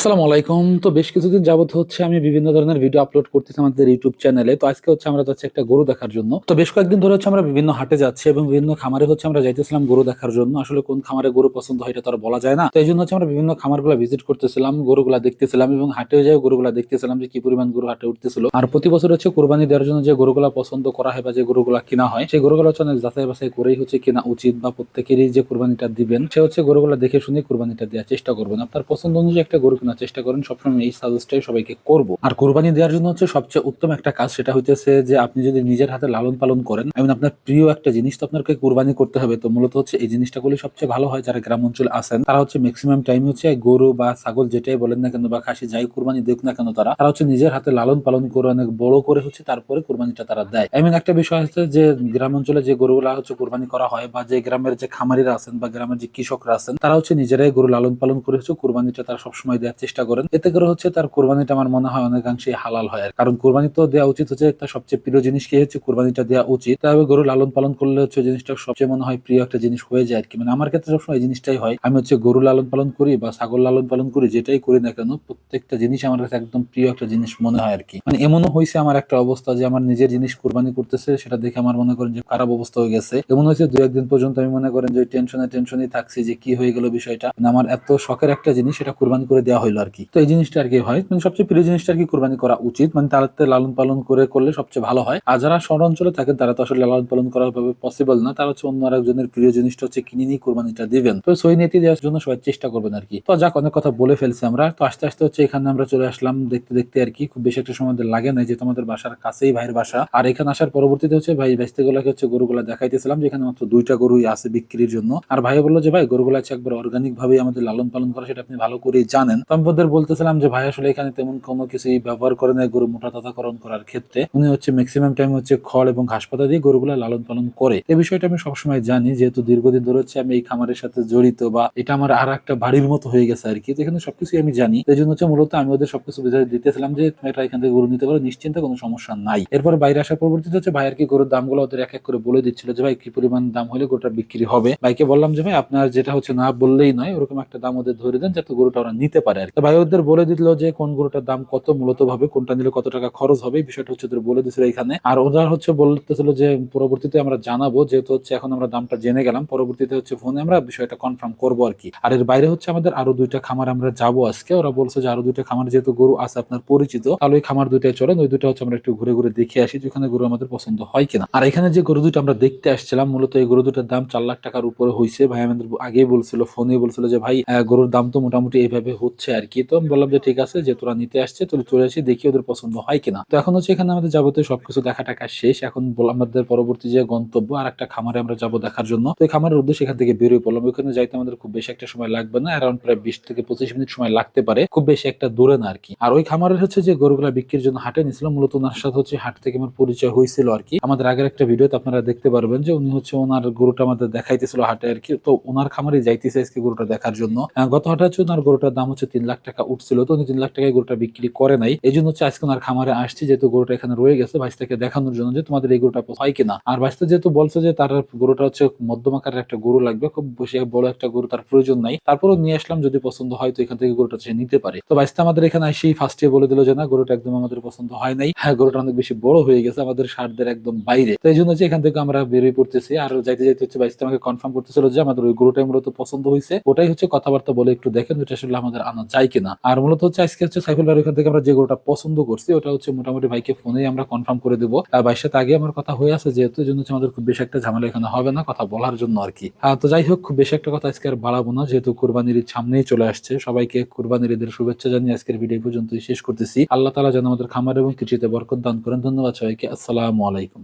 আসসালামু আলাইকুম। তো বেশ কিছুদিন যাবত হচ্ছে আমি বিভিন্ন ধরনের ভিডিও আপলোড করতেছি আমাদের ইউটিউব চ্যানেলে তো আজকে হচ্ছে আমরা যাচ্ছি একটা গরু দেখার জন্য। তো বেশ কয়েকদিন ধরে হচ্ছে আমরা বিভিন্ন হাটে যাচ্ছি এবং বিভিন্ন খামারে হচ্ছে আমরা যাইতেছিলাম গরু দেখার জন্য। আসলে কোন খামারে গরু পছন্দ হয় এটা তো আর বলা যায় না। তো এই জন্য হচ্ছে আমরা বিভিন্ন খামারগুলো ভিজিট করতেছিলাম, গরুগুলা দেখতেছিলাম এবং হাটে যাই গরুগুলা দেখতেছিলাম যে কি পরিমাণ গরু হাটে উঠতেছিল। আর প্রতি বছর হচ্ছে কোরবানি দেওয়ার জন্য যে গরুগুলা পছন্দ করা হয় বা যে গরুগুলা কিনা হয়, সেই গরুগুলো হচ্ছে অনেক যাচাই বাছাই করেই হচ্ছে কিনা উচিত বা প্রত্যেকেরই যে কোরবানিটা দিবেন, সে হচ্ছে গরুগুলা দেখে শুনে কোরবানিটা দেওয়ার চেষ্টা করবেন। আপনার পছন্দ অনুযায়ী একটা গরু কেনার চেষ্টা করেন সবসময় এই সাজেস্টটাই সবাইকে করব। আর কোরবানি দেওয়ার জন্য হচ্ছে সবচেয়ে উত্তম একটা কাজ সেটা হইতেছে যে আপনি যদি নিজের হাতে লালন পালন করেন এবং আপনার প্রিয় একটা জিনিস তো আপনাকে কোরবানি করতে হবে। তো মূলত হচ্ছে এই জিনিসটা করলে সবচেয়ে ভালো হয় যারা গ্রাম অঞ্চলে আছেন, তারা হচ্ছে ম্যাক্সিমাম টাইম হচ্ছে গরু বা ছাগল যেটাই বলেন না কেন বা খাসি যাই কোরবানি দেখ না কেন তারা তারা হচ্ছে নিজের হাতে লালন পালন করে অনেক বড় করে হচ্ছে তারপরে কোরবানিটা তারা দেয়। এমন একটা বিষয় আছে যে গ্রাম অঞ্চলে যে গরুগুলা হচ্ছে কোরবানি করা হয় বা যে গ্রামের যে খামারিরা আছেন বা গ্রামের যে কৃষকরা আছেন, তারা হচ্ছে নিজেরাই গরু লালন পালন করে হচ্ছে কোরবানিটা তারা সবসময় দেওয়ার চেষ্টা করেন। এতে করে হচ্ছে তার কোরবানিটা আমার মনে হয় অনেকাংশে হালাল হয় কারণ কোরবানি তো দেওয়া উচিত হচ্ছে একটা সবচেয়ে প্রিয় জিনিস কি হচ্ছে কোরবানিটা দেওয়া উচিত। তবে গরু লালন পালন করলে হচ্ছে জিনিসটা সবচেয়ে মনে হয় প্রিয় একটা জিনিস হয়ে যায় আর কি। মানে আমার ক্ষেত্রে সবসময় এই জিনিসটাই হয়। আমি হচ্ছে গরু লালন পালন করি বা ছাগল লালন পালন করি, যেটাই করি না কেন প্রত্যেকটা জিনিস আমার কাছে একদম প্রিয় একটা জিনিস মনে হয় আর কি। মানে এমনও হয়েছে আমার একটা অবস্থা যে আমার নিজের জিনিস কোরবানি করতেছে, সেটা দেখে আমার মনে করেন যে খারাপ অবস্থা হয়ে গেছে। এমন হয়েছে দু একদিন পর্যন্ত আমি মনে করেন যে টেনশনে টেনশনই থাকছি যে কি হয়ে গেল বিষয়টা। মানে আমার এত শখের একটা জিনিস, সেটা কোরবানি করে দেওয়া হলো আর কি। তো এই জিনিসটা আর কি হয় মানে সবচেয়ে প্রিয় জিনিসটা আর কি কোরবানি করা উচিত। মানে তারাতে লালন পালন করে করলে সবচেয়ে ভালো হয়। আর যারা শহর অঞ্চলে থাকেন, তারা তো আসলে লালন পালন করা ভাবে পসিবল না। তারা হচ্ছে অন্য আরেকজনের প্রিয় জিনিসটা হচ্ছে কিনে নিয়ে কোরবানিটা দিবেন। তো সই নীতি দেওয়ার জন্য সবাই চেষ্টা করবেন আর কি। তো যাক, অনেক কথা বলে ফেলছি আমরা। তো আস্তে আস্তে হচ্ছে এখানে আমরা চলে আসলাম দেখতে দেখতে আর কি। খুব বেশি একটা সময় লাগে না যে তোমাদের বাসার কাছেই ভাইয়ের বাসা। আর এখানে আসার পরবর্তীতে হচ্ছে ভাই বেচতে গুলাকে হচ্ছে গরুগুলা দেখাইতেছিলাম, যেখানে মাত্র দুইটা গরুই আছে বিক্রির জন্য। আর ভাই বলল যে, ভাই, গরুগুলা হচ্ছে একবার অর্গানিক ভাবে আমাদের লালন পালন করা, সেটা আপনি ভালো করেই জানেন। তো বলতেছিলাম যে, ভাই, আসলে এখানে তেমন কোনো কিছুই ব্যবহার করে না গরু মোটা তাতাকরণ করার ক্ষেত্রে। উনি হচ্ছে ম্যাক্সিমাম টাইম হচ্ছে খড় এবং ঘাস পাতা দিয়ে গরুগুলা লালন পালন করে। এই বিষয়টা আমি সবসময় জানি, যেহেতু দীর্ঘদিন ধরে হচ্ছে আমি এই খামারের সাথে জড়িত বা এটা আমার আর একটা বাড়ির মতো হয়ে গেছে আর কি। এখানে সবকিছু আমি জানি। এই জন্য হচ্ছে মূলত আমি ওদের সবকিছু বুঝাই দিতেছিলাম যে, তুমি এটা এখান থেকে গরু নিতে পারো, নিশ্চিন্তে কোনো সমস্যা নাই। এরপরে বাইরে আসার পরবর্তীতে হচ্ছে ভাইয়ের কি গরুর দামগুলো ওদের এক এক করে বলে দিচ্ছিল যে, ভাই, কি পরিমাণ দাম হলে গরুটা বিক্রি হবে? ভাইকে বললাম যে, ভাই, আপনার যেটা হচ্ছে না বললেই নয়, ওরকম একটা দাম ওদের ধরে দেন যাতে গরুটা ওরা নিতে পারে। কি। তো ভাই ওদের বলে দিল যে, কোন গরুটার দাম কত, মূলত ভাবে কোনটা নিলে কত টাকা খরচ হবে বিষয়টা হচ্ছে ওদের বলে দিছিল এখানে। আর ওরা হচ্ছে বলতেছিল যে, পরবর্তীতে আমরা জানাব, যেহেতু হচ্ছে এখন আমরা দামটা জেনে গেলাম, পরবর্তীতে হচ্ছে ফোনে আমরা বিষয়টা কনফার্ম করব আর কি আর এর বাইরে হচ্ছে আমাদের আরও দুইটা খামার আমরা যাব আজকে। ওরা বলছে যে, আরও দুইটা খামার যেহেতু গরু আছে আপনার পরিচিত, তাহলে ওই খামার দুইটাই চলেন, ওই দুইটা হচ্ছে আমরা একটু ঘুরে ঘুরে দেখে আসি যেখানে গরু আমাদের পছন্দ হয় কিনা। আর এখানে যে গরু দুটো আমরা দেখতে আসছিলাম, মূলত এই গরু দুটার দাম চার লাখ টাকার উপরে হয়েছে ভাই আমাদের আগেই বলছিল ফোনে বলছিল যে, ভাই গরুর দাম তো মোটামুটি এইভাবে হচ্ছে আর কি। তো আমি বললাম যে, ঠিক আছে, যে তোরা নিতে আসছে, তোরা চলে আসি, দেখি ওদের পছন্দ হয় কিনা। তো এখন হচ্ছে এখানে আমাদের যাবতীয় সবকিছু দেখা টাকা শেষ। এখন আমাদের পরবর্তী যে গন্তব্য আর একটা খামারে আমরা যাব দেখার জন্য। তো এই খামারের উদ্দেশ্যে এখান থেকে বেরোয় পড়লাম। ওখানে যাইতে আমাদের খুব বেশি একটা সময় লাগবে না অ্যারাউন্ড প্রায় বিশ থেকে পঁচিশ মিনিট সময় লাগতে পারে। খুব বেশি একটা দূরে না আর কি। আর ওই খামারের হচ্ছে যে গরুগুলা বিক্রির জন্য হাটে নিয়েছিল মূলত ওনার সাথে হচ্ছে হাট থেকে আমার পরিচয় হয়েছিল আর কি। আমাদের আগের একটা ভিডিওতে আপনারা দেখতে পারবেন যে, উনি হচ্ছে ওনার গরুটা আমাদের দেখাইতেছিল হাটে আর কি। তো ওনার খামারে যাইতেছে আজকে গরুটা দেখার জন্য। গত হাটে হচ্ছে ওনার গরুটার দাম হচ্ছে তিন লাখ টাকা উঠছিল, তো উনি তিন লাখ টাকায় গরুটা বিক্রি করে নাই। এই জন্য হচ্ছে আজকে ওনার খামারে আসছি, যেহেতু গরুটা এখানে রয়ে গেছে, ভাইস্তাকে দেখানোর জন্য যে তোমাদের এই গরুটা হয় কিনা। আর ভাইস্তা যেহেতু বলছে যে তার গরুটা হচ্ছে মধ্যম আকারের একটা গরু লাগবে, খুব বেশি বড় একটা গরু তার প্রয়োজন নাই। তারপরও নিয়ে আসলাম, যদি পছন্দ হয় তো এখান থেকে গরুটা সে নিতে পারে। তো ভাইস্তা আমাদের এখানে এসেই ফার্স্টে বলে দিল যে, না, গরুটা একদম আমাদের পছন্দ হয় নাই। হ্যাঁ গরুটা অনেক বেশি বড় হয়ে গেছে, আমাদের সারদের একদম বাইরে। তো এই জন্য হচ্ছে এখান থেকে আমরা বেরিয়ে পড়তেছি। আর যাইতে যাইতে হচ্ছে ভাইস্তা আমাকে কনফার্ম করতেছিল যে আমাদের ওই গরুটাই মূলত পছন্দ হয়েছে ওটাই হচ্ছে কথাবার্তা বলে একটু দেখেন ওটা আসলে আমাদের আনা যায় কিনা। আর মূলত হচ্ছে আজকে হচ্ছে সাইফুল ভাই ওখান থেকে আমরা যে গরুটা পছন্দ করছি ওটা হচ্ছে মোটামুটি ভাইকে ফোনেই আমরা কনফার্ম করে দেবো। আর ভাইয়ের সাথে আগে আমার কথা হয়ে আছে যেহেতু জন্য আমাদের খুব বেশি একটা ঝামেলা এখানে হবে না কথা বলার জন্য আর কি। আহ, তো যাই হোক খুব বেশি একটা কথা আজকে আর বাড়াবো না যেহেতু কুরবানির ঈদ সামনেই চলে আসছে। সবাইকে কুরবানির ঈদের শুভেচ্ছা জানিয়ে আজকের ভিডিও পর্যন্তই শেষ করতেছি। আল্লাহ তালা যেন আমাদের খামার এবং কৃষিতে বরকত দান করেন। ধন্যবাদ সবাইকে। আসসালামু আলাইকুম।